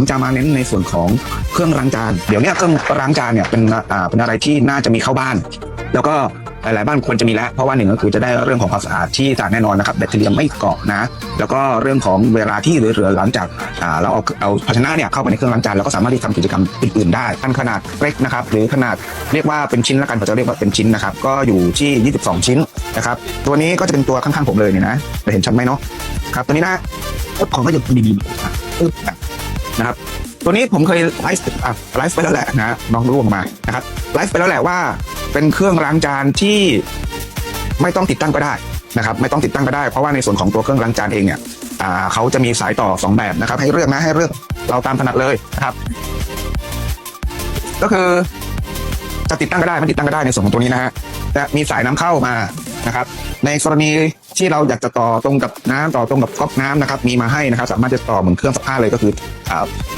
ผมจะมาเน้นในส่วนของเครื่องล้างจาน เดี๋ยวเนี้ยเครื่องล้างจานเนี่ยเป็นอ่าเป็นอะไรที่น่าจะมีเข้าบ้าน แล้วก็หลายๆบ้านควรจะมีแล้วเพราะว่าหนึ่งก็คือจะได้เรื่องของความสะอาดที่สะอาดแน่นอนนะครับแบคทีเรียไม่เกาะนะ แล้วก็เรื่องของเวลาที่เหลือๆหลังจากอ่าเราเอาเอาภาชนะเนี่ยเข้าไปในเครื่องล้างจานเราก็สามารถที่ทำกิจกรรมอื่นๆได้ทันขนาดเล็กนะครับหรือขนาดเรียกว่าเป็นชิ้นละกันผมจะเรียกว่าเป็นชิ้นนะครับก็อยู่ที่ 22 ชิ้นนะครับตัวนี้ก็จะเป็นตัวข้างๆผมเลยเนี่ยนะจะเห็นชัดไหมเนาะครับตัวนี้นะปึ๊บของก็จะดีๆปึ๊บ นะครับ ตัวนี้ผมเคยไลฟ์ไลฟ์ไปแล้วแหละนะน้องรู้ออกมานะครับไลฟ์ไปแล้วแหละว่า เป็นเครื่องล้างจานที่ไม่ต้องติดตั้งก็ได้นะครับ ไม่ต้องติดตั้งก็ได้เพราะว่าในส่วนของตัวเครื่องล้างจานเองเนี่ยเขาจะมีสายต่อสองแบบนะครับ ให้เลือกนะให้เลือกเราตามถนัดเลยนะครับ ก็คือจะติดตั้งก็ได้ไม่ติดตั้งก็ได้ในส่วนของตัวนี้นะฮะจะมีสายน้ำเข้ามา นะครับ ในกรณีที่เราอยากจะต่อตรงกับน้ำต่อตรงกับก๊อกน้ำนะครับ มีมาให้นะครับ สามารถจะต่อเหมือนเครื่องซักผ้าเลยก็คือ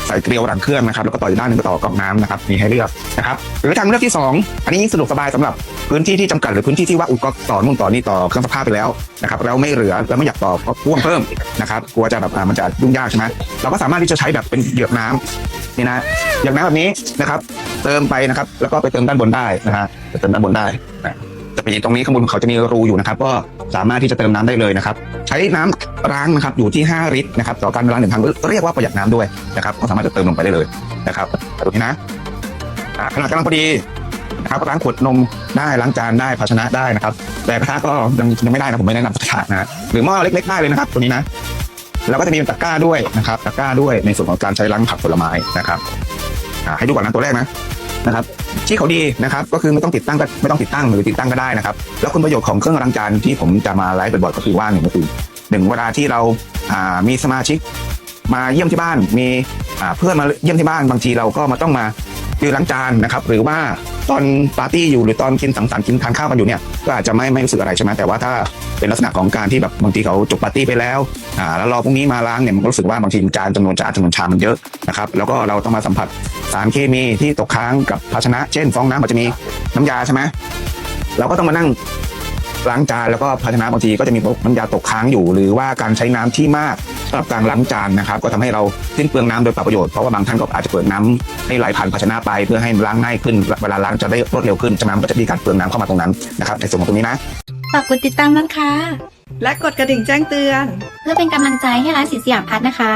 ใส่เกลียวหลังเครื่องนะครับ แล้วก็ต่ออีกด้านหนึงก็ต่อก๊อกน้ำนะครับ มีให้เลือกนะครับ หรือทางเลือกที่สองอันนี้ยิ่งสะดวกสบายสำหรับพื้นที่ที่จำกัดหรือพื้นที่ที่ว่าอุยก็ต่อนู่นต่อนี่ต่อเครื่องซักผ้าไปแล้วนะครับเราไม่เหลือแล้วไม่อยากต่อก็พ่วงเพิ่มนะครับ กลัวจะแบบมันจะยุ่งยากใช่ไหมเราก็สามารถที่จะใช้แบบเป็นเหยือกน้ำนี่นะเหยือกน้ำแบบนี้นะครับ เติมไปนะครับ แล้วก็ไปเติมด้านบนได้นะฮะเติมด้านบนได้นะ จะเป็นตรงนี้ข้างบนเขาจะมีรูอยู่นะครับ ก็สามารถที่จะเติมน้ำได้เลยนะครับ ใช้น้ำล้างนะครับอยู่ที่ 5 ลิตรนะครับต่อการล้างหนึ่งครั้งเรียกว่าประหยัดน้ำด้วยนะครับก็สามารถจะเติมลงไปได้เลยนะครับตรงนี้นะขนาดกำลังพอดีนะครับล้างขวดนมได้ล้างจานได้ภาชนะได้นะครับ แต่กระทะก็ยังยังไม่ได้นะผมไม่แนะนำกระทะนะหรือหม้อเล็กๆได้เลยนะครับ ตัวนี้นะแล้วก็จะมีตะกร้าด้วยนะครับตะกร้าด้วยในส่วนของการใช้ล้างผักผลไม้นะครับให้ดูก่อนนะตัวแรกนะ นะครับที่เขาดีนะครับก็คือไม่ต้องติดตั้งก็ไม่ต้องติดตั้งหรือติดตั้งก็ได้นะครับ แล้วคุณประโยชน์ของเครื่องล้างจานที่ผมจะมาไลฟ์บ่อยๆก็คือว่าหนึ่งก็คือหนึ่งเวลาที่เรามีสมาชิกมาเยี่ยมที่บ้านมีเพื่อนมาเยี่ยมที่บ้านบางทีเราก็มาต้องมา ยืนล้างจานนะครับหรือว่าตอนปาร์ตี้อยู่หรือตอนกินสังสรรค์กินทานข้าวกันอยู่เนี่ยก็อาจจะไม่ไม่รู้สึกอะไรใช่ไหมแต่ว่าถ้าเป็นลักษณะของการที่แบบบางทีเขาจบปาร์ตี้ไปแล้วอ่าแล้วรอพรุ่งนี้มาล้างเนี่ยมันก็รู้สึกว่าบางทีจานจำนวนจานจำนวนชามมันเยอะนะครับแล้วก็เราต้องมาสัมผัสสารเคมีที่ตกค้างกับภาชนะ เช่น ฟองน้ำมันจะมีน้ำยาใช่ไหมเราก็ต้องมานั่ง ล้างจานแล้วก็ภาชนะบางทีก็จะมีน้ำยาตกค้างอยู่ หรือว่าการใช้น้ำที่มากสำหรับการล้างจานนะครับ ก็ทำให้เราสิ้นเปลืองน้ำโดยเปล่าประโยชน์เพราะว่าบางท่านก็อาจจะเปิดน้ำให้ไหลผ่านภาชนะไป เพื่อให้ล้างง่ายขึ้นเวลาล้างจะได้รวดเร็วขึ้นฉะนั้นก็จะมีการเปลืองน้ำเข้ามาตรงนั้นนะครับในส่วนของตรงนี้นะฝากกดติดตามนะคะและกดกระดิ่งแจ้งเตือน เพื่อเป็นกำลังใจให้ร้านสีสยามพัฒน์นะคะ